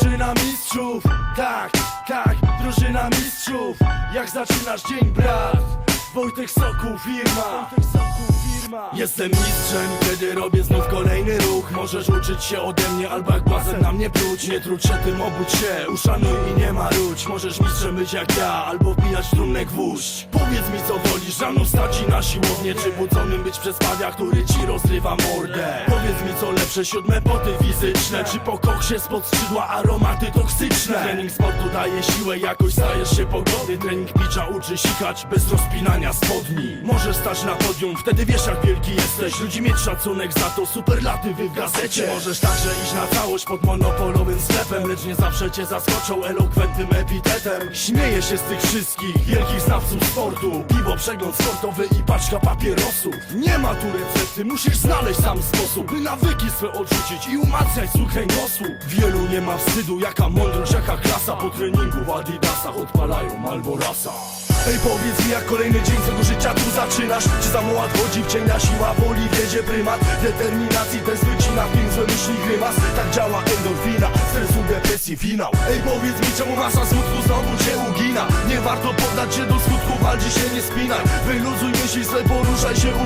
Drużyna mistrzów, tak, tak, drużyna mistrzów. Jak zaczynasz dzień brat? Wojtek Sokół firma. Jestem mistrzem, kiedy robię znów kolejny ruch. Możesz uczyć się ode mnie albo jak basen na mnie pluć. Nie trudź się tym, obudź się, uszanuj i nie marudź Możesz mistrzem być jak ja, albo wbijać trumnę gwóźdź Powiedz mi co wolisz, rano wstać na siłownię. Czy budzonym być przez pawia, który ci rozrywa mordę co lepsze, siódme poty fizyczne. Czy po koksie spod skrzydła aromaty toksyczne? Trening sportu daje siłę, jakoś stajesz się pogody. Trening picza uczy sikać bez rozpinania spodni. Możesz stać na podium, wtedy wiesz jak wielki jesteś. Ludzi mieć szacunek za to, superlatywy w gazecie. Możesz także iść na całość pod monopolowym sklepem Lecz nie zawsze cię zaskoczą elokwentnym epitetem. Śmieję się z tych wszystkich wielkich znawców sportu. Piwo, przegląd sportowy i paczka papierosów. Nie ma tu recepty, musisz znaleźć sam sposób By nawyki swe odrzucić i umacniać słuch kręgosłup. Wielu nie ma wstydu, jaka mądrość, jaka klasa. Po treningu w adidasach odpalają Malborasa Ej powiedz mi jak kolejny dzień swego życia tu zaczynasz? Czy za młot chodzi w cień na siła woli? Wiedzie prymat Determinacji test wycina pięć złe myśli grymas. Tak działa endorfina, stresu, depresji, finał. Ej powiedz mi czemu masa smutku znowu cię ugina? Nie warto poddać się do skutku, walczy się nie spinaj. Wyluzuj myśli swe, poruszaj się, jak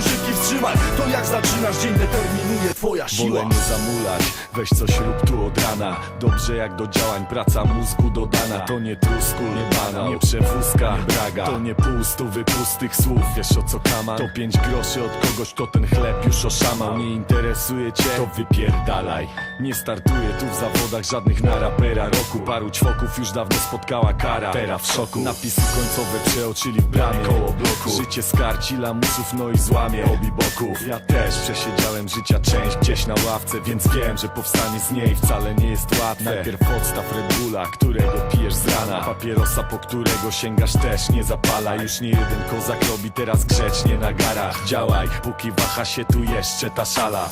zaczynasz dzień determinuje twoja siła. Wolę nie zamulać, weź coś rób tu od rana. Dobrze jak do działań, praca mózgu dodana. To nie trusku, nie bana, nie przewózka, nie braga. To nie pół stówy pustych słów, wiesz o co kaman? To pięć groszy od kogoś, to ten chleb już oszamał Nie interesuje cię, to wypierdalaj. Nie startuję tu w zawodach żadnych na rapera roku. Paru ćwoków już dawno spotkała kara. Teraz w szoku, napisy końcowe przeoczyli w bramie. Koło bloku, życie skarci lamusów, no i złamie. Obi boków. Ja też przesiedziałem życia część gdzieś na ławce Więc wiem, że powstanie z niej wcale nie jest łatwe. Najpierw odstaw Red Bulla, którego pijesz z rana Papierosa, po którego sięgasz też nie zapala. Już nie jeden kozak robi teraz grzecznie na garach. Działaj, póki waha się tu jeszcze ta szala.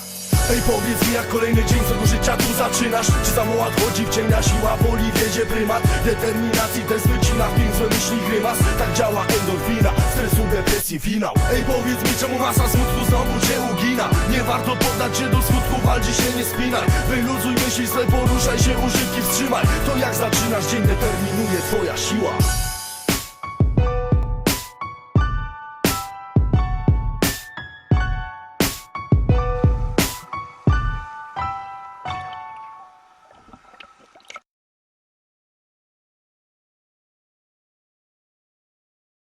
Ej powiedz mi jak kolejny dzień swego życia tu zaczynasz? Czy za młot chodzi w ciemnia siła woli wiedzie prymat? Determinacji test wycina pięć złe myśli grymas. Tak działa endorfina, depresji, finał. Ej powiedz mi czemu masa smutku znowu cię ugina? Nie warto poddać się do skutku, walczy się nie spinaj. Wyluzuj myśli swe, poruszaj się, używki wstrzymaj. To jak zaczynasz dzień determinuje twoja siła